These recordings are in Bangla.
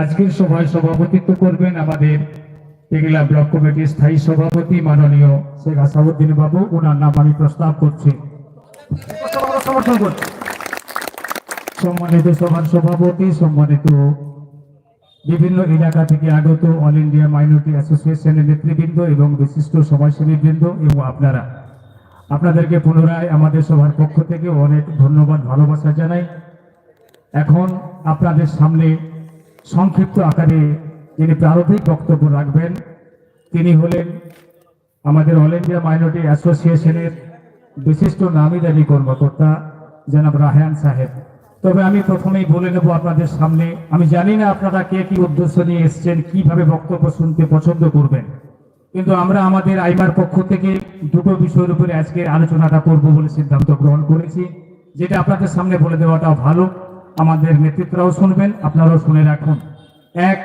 আজকের সভায় সভাপতিত্ব করবেন আমাদের এগুলা ব্লক কমিটির স্থায়ী সভাপতি মাননীয় শেখ আসাউদ্দিন বাবু। ওনার নাম আমি প্রস্তাব করছি। সম্মানিত সভার সভাপতি, সম্মানিত বিভিন্ন এলাকা থেকে আগত অল ইন্ডিয়া মাইনরিটি অ্যাসোসিয়েশনের নেতৃবৃন্দ এবং বিশিষ্ট সমাজসেবীবৃন্দ এবং আপনারা। আপনাদেরকে পুনরায় আমাদের সভার পক্ষ থেকে অনেক ধন্যবাদ, ভালোবাসা জানাই। এখন আপনাদের সামনে সংক্ষিপ্ত আকারে যিনি প্রারম্ভিক বক্তব্য রাখবেন, তিনি হলেন আমাদের অল ইন্ডিয়া মাইনরিটি অ্যাসোসিয়েশনের বিশিষ্ট নামিদারি কর্মকর্তা জনাব রাহান সাহেব। তবে আমি প্রথমেই বলে নেব আপনাদের সামনে, আমি জানি না আপনারা কে কি উদ্দেশ্য নিয়ে এসছেন, কীভাবে বক্তব্য শুনতে পছন্দ করবেন। কিন্তু আমরা আমাদের আইমার পক্ষ থেকে দুটো বিষয়ের উপরে আজকে আলোচনাটা করব বলে সিদ্ধান্ত গ্রহণ করেছি, যেটা আপনাদের সামনে বলে দেওয়াটাও ভালো। আমাদের নেতৃত্বরাও শুনবেন, আপনারাও শুনে রাখুন। এক,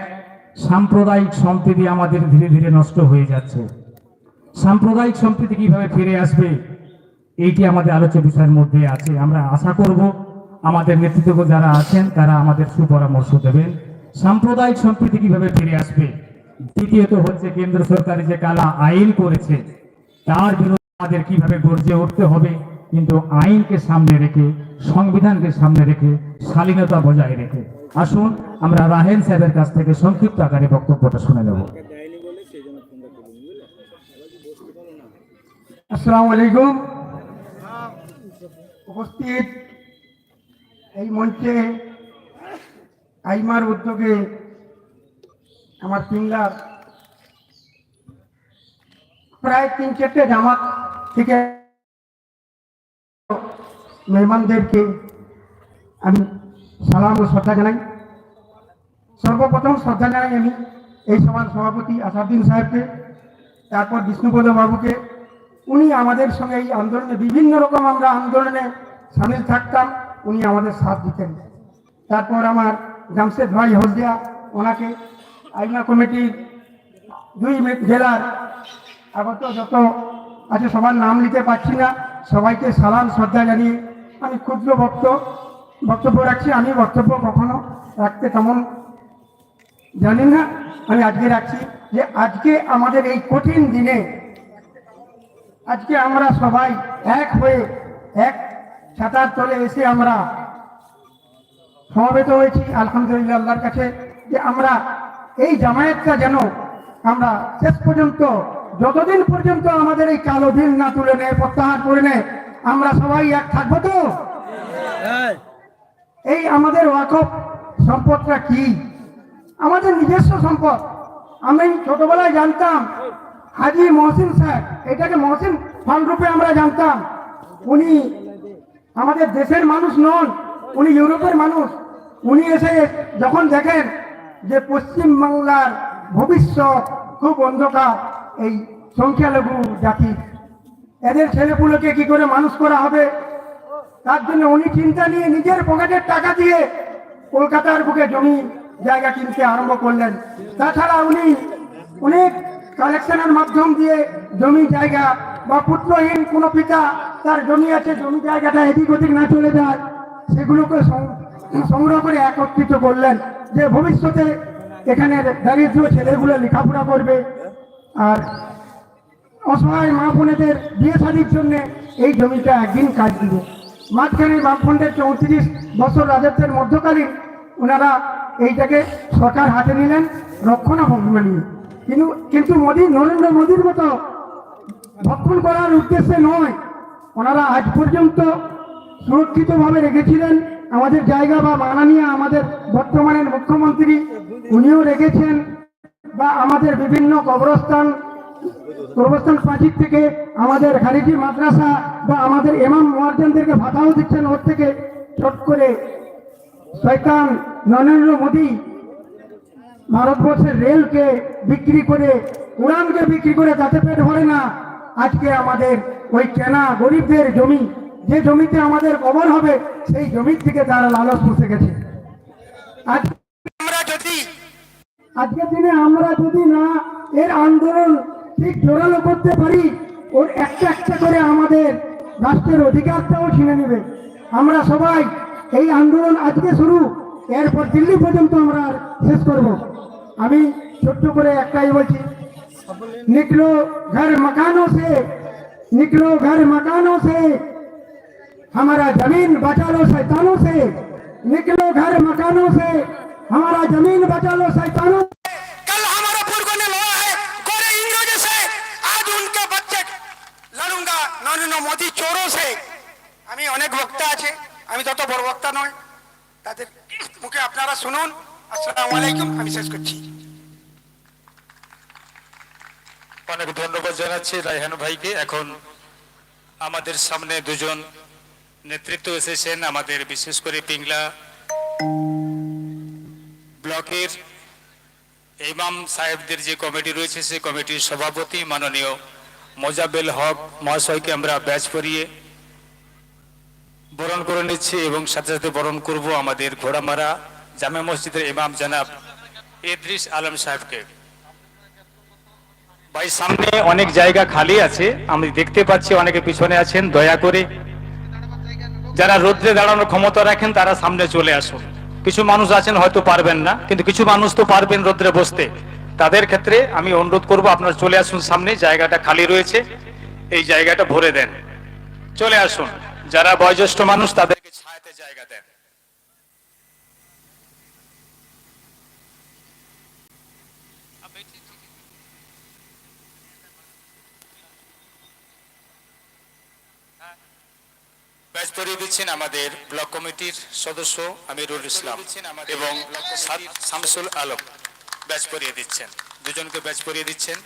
সাম্প্রদায়িক সম্প্রীতি আমাদের ধীরে ধীরে নষ্ট হয়ে যাচ্ছে। সাম্প্রদায়িক সম্প্রীতি কীভাবে ফিরে আসবে, এইটি আমাদের আলোচ্য বিষয়ের মধ্যে আছে। আমরা আশা করব, আমাদের নেতৃত্ব যারা আছেন, তারা আমাদের সুপরামর্শ দেবেন। সাম্প্রদায়িক সম্প্রীতি কীভাবে ফিরে আসবে, দ্বিতীয়ত হচ্ছে কেন্দ্র সরকার যে কালা আইন করেছে, তার বিরুদ্ধে আমাদের কীভাবে গর্জে উঠতে হবে, কিন্তু আইনকে সামনে রেখে সংবিধানকে সামনে রেখে, শালীনতা বজায় রেখে। আসুন, আমরা রাহেন সাহেবের কাছ থেকে সংক্ষিপ্ত আকারে বক্তব্যটা শুনে নেব। আসসালামু আলাইকুম। উপস্থিত এই মঞ্চে আইমার উদ্যোগে আমার সিঙ্গার প্রায় তিন চারটে জামাত থেকে মেহমানদেরকে আমি সালাম ও শ্রদ্ধা জানাই। সর্বপ্রথম শ্রদ্ধা জানাই আমি এই সভার সভাপতি আসাদুদ্দিন সাহেবকে, তারপর বিষ্ণুপদ বাবুকে। উনি আমাদের সঙ্গে এই আন্দোলনে বিভিন্ন রকম আমরা আন্দোলনে সামিল থাকতাম, উনি আমাদের সাথ দিতেন। তারপর আমার জামশেদ ভাই হলদিয়া, ওনাকে আইনা কমিটির দুই জেলার আগত যত আছে, সবার নাম নিতে পারছি না, সবাইকে সালাম, শ্রদ্ধা জানিয়ে আমি ক্ষুদ্র বক্ত বক্তব্য রাখছি, আমি বক্তব্য কখনো রাখতে তেমন জানি না। আমি আজকে রাখছি যে আজকে আমাদের এই কঠিন দিনে, আজকে আমরা সবাই এক হয়ে এক ছাতার তলে এসে আমরা সমবেত হয়েছি। আলহামদুলিল্লাহ, আল্লাহর কাছে যে আমরা এই জামায়াতটা যেন আমরা শেষ পর্যন্ত, যতদিন পর্যন্ত আমাদের এই কালো দিন না তুলে নেয়, প্রত্যাহার করে নেয় আমরা সবাই এক থাকব তো? এই। আমাদের ওয়াকফ সম্পদটা কি? আমাদের নিজস্ব সম্পদ। আমি ছোটবেলায় জানতাম হাজি মহসিন স্যার এটাকে মহসিন ফান্ড রূপে আমরা জানতাম। উনি আমাদের দেশের মানুষ নন উনি ইউরোপের মানুষ। উনি এসে যখন দেখেন যে পশ্চিম বাংলার ভবিষ্যৎ খুব অন্ধকার এই সংখ্যালঘু জাতি এদের ছেলেপুলোকে কি করে মানুষ করা হবে? তার জন্য উনি চিন্তা নিয়ে নিজের পকেটের টাকা দিয়ে কলকাতার বুকে জমি, জায়গা কিনতে আরম্ভ করলেন। তাছাড়া উনি অনেক কালেকশনের মাধ্যম দিয়ে জমি জায়গা বা পুত্রহীন কোনো পিতা, তার জমি আছে, জমি জায়গাটা এদিক ওদিক না চলে যায়, সেগুলোকে সংগ্রহ করে একত্রিত করলেন যে ভবিষ্যতে এখানে দারিদ্র ছেলেগুলো লেখাপড়া করবে। আর অসহায় মা বোনেদের বিয়ে শাদির জন্যে এই জমিটা একদিন কাজ দিবে। মাঝখানে বামফ্রন্টের চৌত্রিশ বছর রাজত্বের মধ্যকালীন ওনারা এইটাকে সরকার হাতে নিলেন, রক্ষণাবেক্ষণ নিয়ে কিন্তু কিন্তু মোদী, নরেন্দ্র মোদীর মতো ভক্ষণ করার উদ্দেশ্যে নয়, ওনারা আজ পর্যন্ত সুরক্ষিতভাবে রেখেছিলেন। আমাদের জায়গা বা মানানিয়া আমাদের বর্তমানের মুখ্যমন্ত্রী, উনিও রেখেছেন। বা আমাদের বিভিন্ন কবরস্থান কবরস্থান প্রাচীর থেকে আমাদের খারিজি মাদ্রাসা বা আমাদের এমাম মোয়ার্জনদেরকে ভাতাও দিচ্ছেন, ওর থেকে ছোট করে। শয়তান নরেন্দ্র মোদী ভারতবর্ষের রেলকে বিক্রি করে, উড়ানকে বিক্রি করে যাতে পেট ভরে না, আজকে আমাদের ওই কেনা গরিবদের জমি, যে জমিতে আমাদের কবর হবে, সেই জমির থেকে তারা লালস বসে গেছে। আজ আজকের দিনে আমরা যদি না এর আন্দোলন ঠিক জোরালো করতে পারি ওর একটা একটা করে আমাদের রাষ্ট্রের অধিকারটাও ছিনে নেবে আমরা সবাই এই আন্দোলন আজকে শুরু এরপর দিল্লি পর্যন্ত আমরা শেষ করব আমি ছোট্ট করে একটাই বলছি निकलो घर मकानों से निकलो घर मकानों से हमारा जमीन बचा लो शैतानों से निकलो घर मकानों से हमारा जमीन बचा लो शैतानों মোদী চোরও সে। আমি অনেক বক্তা আছে, আমি তত বড় বক্তা নয়। তাদের মুখে আপনারা শুনুন। আসসালামু আমি শেষ করছি। অনেক ধন্যবাদ জানাচ্ছি রায়হান ভাইকে। এখন আমাদের সামনে দুজন নেতৃত্ব এসেছেন, আমাদের বিশেষ করে পিংলা ব্লকের ইমাম সাহেবদের যে কমিটি রয়েছে, সেই কমিটির সভাপতি মাননীয় মোজাবেল হক মহাশয়কে আমরা ব্যাচ পরিয়ে বরণ করে নিচ্ছি এবং সাথে সাথে বরণ করব আমাদের ঘোড়ামারা জামে মসজিদের ইমাম জানাব ইদ্রিস আলম সাহেবকে। ভাই, সামনে অনেক জায়গা খালি আছে, আমি দেখতে পাচ্ছি অনেকে পিছনে আছেন, দয়া করে। যারা রোদ্রে দাঁড়ানোর ক্ষমতা রাখেন, তারা সামনে চলে আসুন। কিছু মানুষ আছেন হয়তো পারবেন না, কিন্তু কিছু মানুষ তো পারবেন রোদ্রে বসতে। তাদের ক্ষেত্রে আমি অনুরোধ করব, আপনারা চলে আসুন সামনে, জায়গাটা খালি রয়েছে, এই জায়গাটা ভরে দেন। চলে আসুন, যারা বয়োজ্যেষ্ঠ মানুষ তাদেরকে ছায়াতে জায়গা দেন। ব্যাচ দিচ্ছেন আমাদের ব্লক কমিটির সদস্য আমিরুল ইসলাম এবং শামসুল আলম। ব্যাচ পরিয়ে দিচ্ছেন। দুজনকে ব্যাচ পরিয়ে দিচ্ছেন।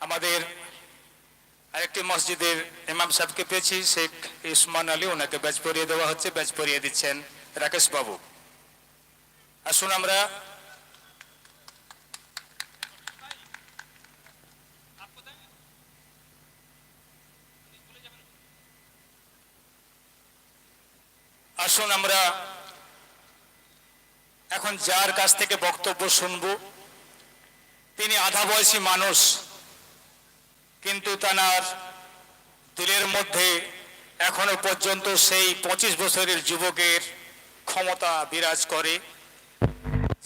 আমাদের আরেকটি মসজিদের ইমাম সাহেবকে পেয়েছি, শেখ ইসমান আলী। ওনাকে ব্যাচ পরিয়ে দেওয়া হচ্ছে, ব্যাচ পরিয়ে দিচ্ছেন রাকেশ বাবু। আসুন আমরা আসুন আমরা এখন যার কাছ থেকে বক্তব্য শুনব, তিনি আধা বয়সী মানুষ, কিন্তু তার দিলের মধ্যে এখনও পর্যন্ত সেই পঁচিশ বছরের যুবকের ক্ষমতা বিরাজ করে।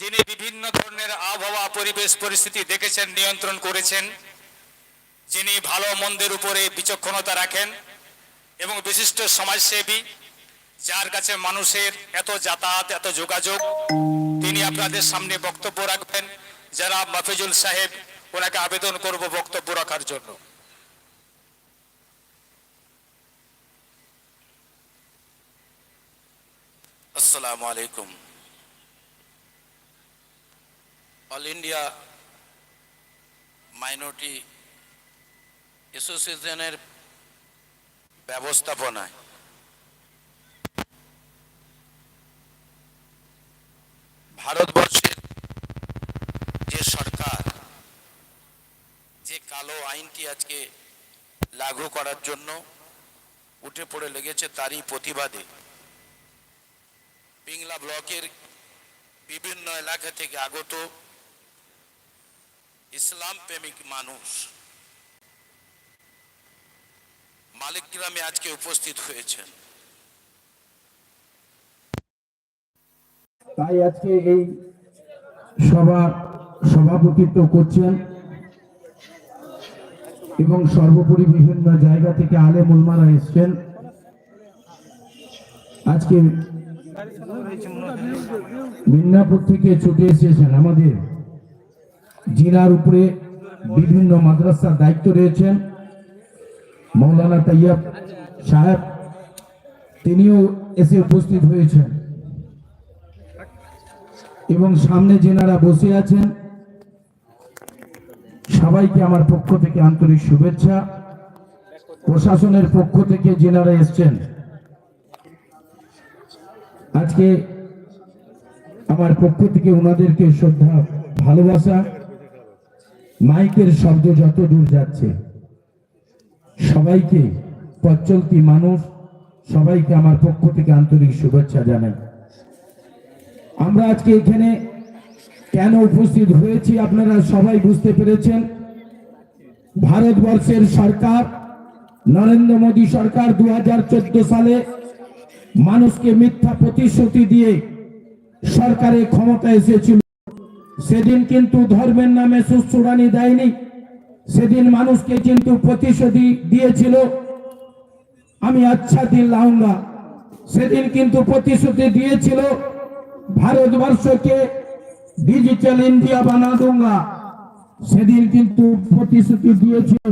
যিনি বিভিন্ন ধরনের আবহাওয়া, পরিবেশ, পরিস্থিতি দেখেছেন, নিয়ন্ত্রণ করেছেন, যিনি ভালো মন্দের উপরে বিচক্ষণতা রাখেন এবং বিশিষ্ট সমাজসেবী যার কাছে মানুষের এত যাতায়াত, এত যোগাযোগ, তিনি আপনাদের সামনে বক্তব্য রাখবেন। যারা মাফিজুল সাহেব, ওনাকে আবেদন করব বক্তব্য রাখার জন্য। আসসালামু আলাইকুম। অল ইন্ডিয়া মাইনরিটি অ্যাসোসিয়েশনের ব্যবস্থাপনায় ভারতবর্ষের যে সরকার, যে কালো আইনটি আজকে লাগু করার জন্য উঠে পড়ে লেগেছে তারই প্রতিবাদে। পিংলা ব্লকের বিভিন্ন এলাকা থেকে আগত ইসলাম প্রেমিক মানুষ মালিক গ্রামে আজকে উপস্থিত হয়েছেন। তাই আজকে এই সভা সভাপতিত্ব করছেন এবং সর্বোপরি বিভিন্ন জায়গা থেকে আলে মুলমারা এসছেন। আজকে মিদনাপুর থেকে ছুটে এসেছেন আমাদের জিনার উপরে বিভিন্ন মাদ্রাসার দায়িত্ব রয়েছেন। মৌলানা তৈয়ব সাহেব, তিনিও এসে উপস্থিত হয়েছেন। এবং সামনে যেনারা বসে আছেন, সবাইকে আমার পক্ষ থেকে আন্তরিক শুভেচ্ছা। প্রশাসনের পক্ষ থেকে যেনারা এসছেন, আজকে আমার পক্ষ থেকে ওনাদেরকে শ্রদ্ধা, ভালোবাসা, মাইকের শব্দ যত দূর যাচ্ছে, সবাইকে পথচলতি মানুষ, সবাইকে আমার পক্ষ থেকে আন্তরিক শুভেচ্ছা জানাই। আমরা আজকে এখানে কেন উপস্থিত হয়েছি আপনারা সবাই বুঝতে পেরেছেন। ভারতবর্ষের সরকার, নরেন্দ্র মোদী সরকার দু হাজার চোদ্দ সালে মানুষকে মিথ্যা প্রতিশ্রুতি দিয়ে সরকারে ক্ষমতা এসেছিল। সেদিন কিন্তু ধর্মের নামে সুশ্রুড়ানি দেয়নি। সেদিন মানুষকে কিন্তু প্রতিশ্রুতি দিয়েছিল। আমি আচ্ছা দিন লাউঙ্গা। সেদিন কিন্তু প্রতিশ্রুতি দিয়েছিল ভারতবর্ষকে ডিজিটাল ইন্ডিয়া বানা দুঙ্গা। সেদিন কিন্তু প্রতিশ্রুতি দিয়েছিল